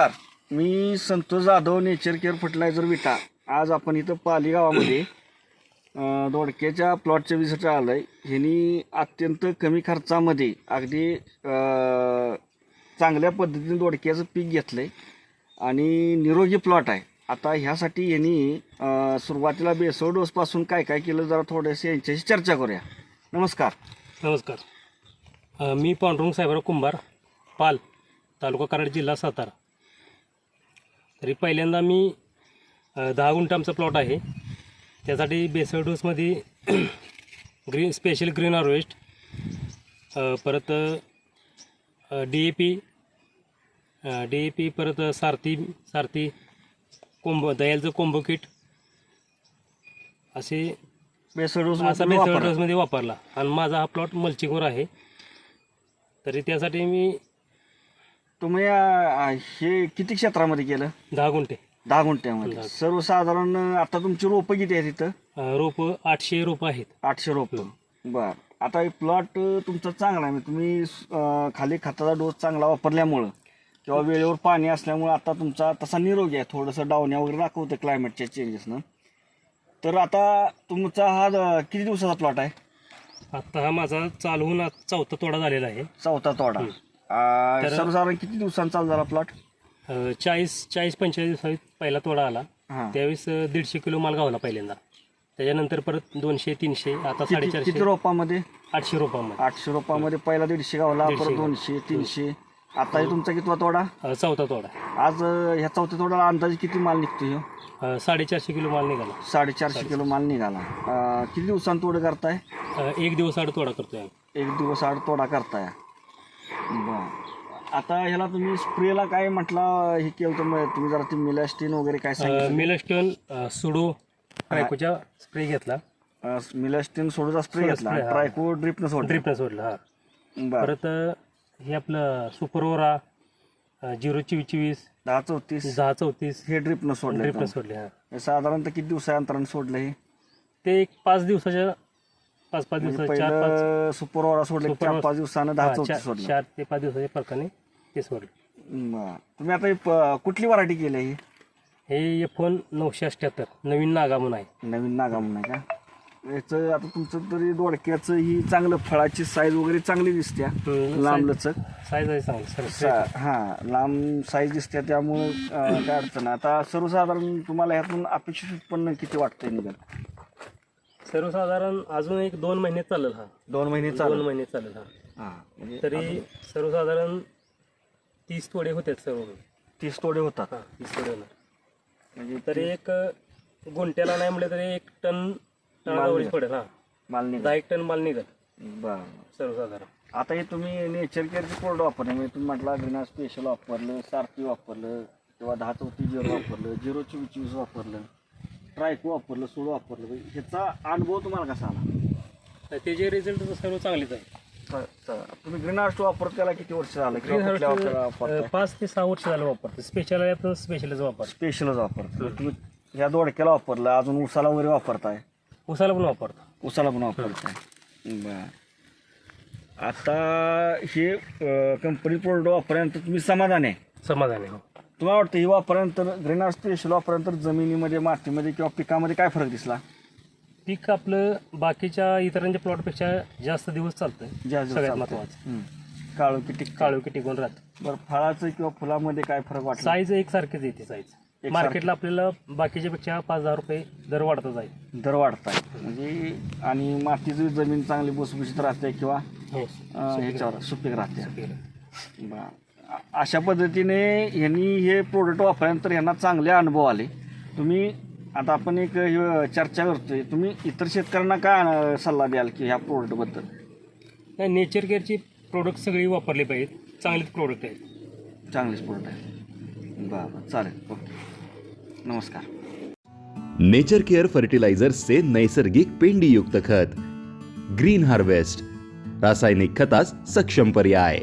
नमस्कार. मी Santosh Jadhav nature care fertilizer Vita. आज आपण इथं पाली गावामध्ये दोडक्याच्या प्लॉटच्या विजिट आलं आहे ह्यांनी अत्यंत कमी खर्चामध्ये अगदी चांगल्या पद्धतीने दोडक्याचं पीक घेतलं आहे आणि निरोगी प्लॉट आहे. आता ह्यासाठी यांनी सुरुवातीला बेसळ डोसपासून काय काय केलं जरा थोडेसे यांच्याशी चर्चा करूया. नमस्कार. नमस्कार. मी पांडुरंग साहेबराव कुंभार पाल तालुका कराड जिल्हा सातारा. तरी पहिल्यांदा मी दहा गुंठ आमचा प्लॉट आहे. त्यासाठी बेसळ डोसमध्ये ग्रीन स्पेशल ग्रीन हार्वेस्ट परत D A P D A P परत सारथी सारथी कोंब दयालचं कोंबो किट असे बेसळ डोस असा बेसळ डोसमध्ये वापरला. आणि माझा हा प्लॉट मल्चिंगवर आहे. तरी त्यासाठी मी तुम्ही अं, हे किती क्षेत्रामध्ये केलं? दहा गुंठे. दहा गुंठ्यामध्ये. सर्वसाधारण आता तुमची रोपं किती आहेत तिथं रोपं आठशे रोपं आहेत. आठशे रोपं. बर. आता प्लॉट तुमचा चांगला आहे. म्हणजे तुम्ही अं, खाली खताचा डोस चांगला वापरल्यामुळं किंवा वेळेवर पाणी असल्यामुळं आता तुमचा तसा निरोगी आहे. थोडंसं डावण्या वगैरे दाखवतं क्लायमेटच्या चेंजेसनं तर आता तुमचा हा ज- किती दिवसाचा प्लॉट आहे? आत्ता हा माझा चालू होऊन आज चौथा तोडा झालेला आहे. चौथा तोडा. अं, तर- सर्वसाधारण किती दिवसांचा चालू झाला प्लॉट अं, चाळीस चाळीस पंचेचाळीस दिवसात पहिला तोडा आला. हां. त्यावेळेस अं, दीडशे किलो माल गावला पहिल्यांदा. त्याच्यानंतर परत दोनशे तीनशे आता किती किती साडेचारशे रोपामध्ये? आठशे रोपामध्ये. आठशे रोपामध्ये पहिला दीडशे गावला परत. दोनशे तीनशे. आता हे. तुमचा कितवा तोडा? अं, चौथा तोडा. आज अं, ह्या चौथ्या तोड्याला अंदाजे किती माल निघतो ह्यो अं, साडेचारशे किलो माल निघाला. साडेचारशे किलो माल निघाला. अं, किती दिवसांत तोडं करताय? अं, एक दिवस आड तोडा करतोय आम्ही. एक दिवस आड तोडा करताय. बर. आता ह्याला तुम्ही स्प्रेला काय म्हटलं हे केलं तर मग तुम्ही जरा ते मिलॅस्टिन वगैरे काय सांगितलं? मिलस्टोन सुडो ट्रायकोचा स्प्रे घेतला. मिलॅस्टिन सोडूचा स्प्रे सोडा घेतला. spray, हा. ट्रायको ड्रिपनं सोडलं. ड्रिपनं सोडला हा. बर. परत अ, हे आपलं सुपरओरा अ, झिरो चोवीस दहा चौतीस. दहा चौतीस. हे ड्रिपनं सोडलं ड्रिपनं. सोडले हा. साधारणतः किती दिवसांतराने सोडलं हे? ते एक पाच दिवसाच्या पाच पाच म्हणजे दिवसाच्या चार पाच. पहिलं सोडलं चार पाच दिवसानं दहा हा, चौतीस चार सोडलं. चार ते पाच दिवसाच्या फरकाने ते सोडलं. बर. तुम्ही आता हे प- कुठली व्हरायटी केली आहे ही? हे फोन नऊशे अठ्ठ्याहत्तर नवीन नागा म्हणून आहे. नवीन नागा म्हणून आहे का? याचं आता तुमचं तरी दोडक्याचं ही चांगलं फळाची साईज वगैरे चांगली दिसते हम्म, लांब size- लचक साईज आहे चांगली सर सा- हा लांब साईज दिसते त्यामुळं काय अडचण नाही. आता सर्वसाधारण तुम्हाला ह्यातून अपेक्षित उत्पन्न किती वाटतंय निघत सर्वसाधारण अजून एक दोन महिने चालेल हा. दोन महिने दोन चालू महिने चालेल हा. हा म्हणजे तरी सर्वसाधारण तीस तोडे होते सर्व तीस तोडे होतात. हा तीस तोडे होणार. म्हणजे तरी एक अ, गुंट्याला नाही म्हणलं तरी एक टन टनावरच. पडेल हा. माल निघत दहा एक टन माल निघत बरं. सर्वसाधारण. आता हे तुम्ही नेचर केअरचे प्रोडक्ट वापरले म्हणजे तुम्ही म्हटला ग्रीना स्पेशल वापरलं सारथी वापरलं किंवा दहा चौथी झिरो वापरलं झिरो चोवीस वापरलं. ट्रायको वापरलं सोड वापरलं. म्हणजे ह्याचा अनुभव तुम्हाला कसा आला? तर त्याचे रिझल्ट सर्व चांगलेच आहे. तुम्ही ग्रीन हार्स्ट वापरत त्याला किती वर्ष झालं? किंवा Green कुठल्या पाच ते सहा वर्ष झालं वापरतो स्पेशल आहे स्पेशलच वापरतो स्पेशलच वापरतो तुम्ही ह्या दोडक्याला वापरलं अजून उसाला वगैरे वापरताय? उसाला पण वापरतो. उसाला पण वापरताय. बर. आता हे कंपनी प्रोडक्ट वापरल्यानंतर तुम्ही समाधान आहे? समाधान आहे हो. तुम्हाला वाटतं ही वापरल्यानंतर ग्रीन हार्ट स्पेशल वापरल्यानंतर जमिनीमध्ये मातीमध्ये किंवा पिकामध्ये काय फरक दिसला? पीक आपलं बाकीच्या इतरांच्या प्लॉटपेक्षा जास्त दिवस चालतंय. ज्या दिवस सगळ्यात चालतंय. महत्वाचं. हम्म. काळू काळू की टिकून राहत. बरं फळाचं किंवा फुलामध्ये काय फरक वाटला? साईज एकसारखीच येते. साईज एकसारखी. मार्केटला आपल्याला बाकीच्या पेक्षा पाच दहा रुपये दर वाढतच आहे. दर वाढताय. म्हणजे आणि मातीची जमीन चांगली भुसभुशीत राहते किंवा हो अं, ह्याच्यावर सुपीक राहते. बरं. अशा पद्धतीने ह्यांनी हे प्रोडक्ट वापरल्यानंतर यांना चांगले अनुभव आले. तुम्ही आता आपण एक चर्चा करतोय. तुम्ही इतर शेतकऱ्यांना काय सल्ला द्याल की ह्या प्रोडक्टबद्दल नाही नेचर केअरची प्रोडक्ट सगळी वापरली पाहिजेत. चांगलेच प्रोडक्ट आहेत. चांगलेच प्रोडक्ट आहे बरं बरं चालेल. ओके. नमस्कार. नेचर केअर फर्टिलायझर से नैसर्गिक पेंडीयुक्त खत. ग्रीन हार्वेस्ट रासायनिक खतास सक्षम पर्याय.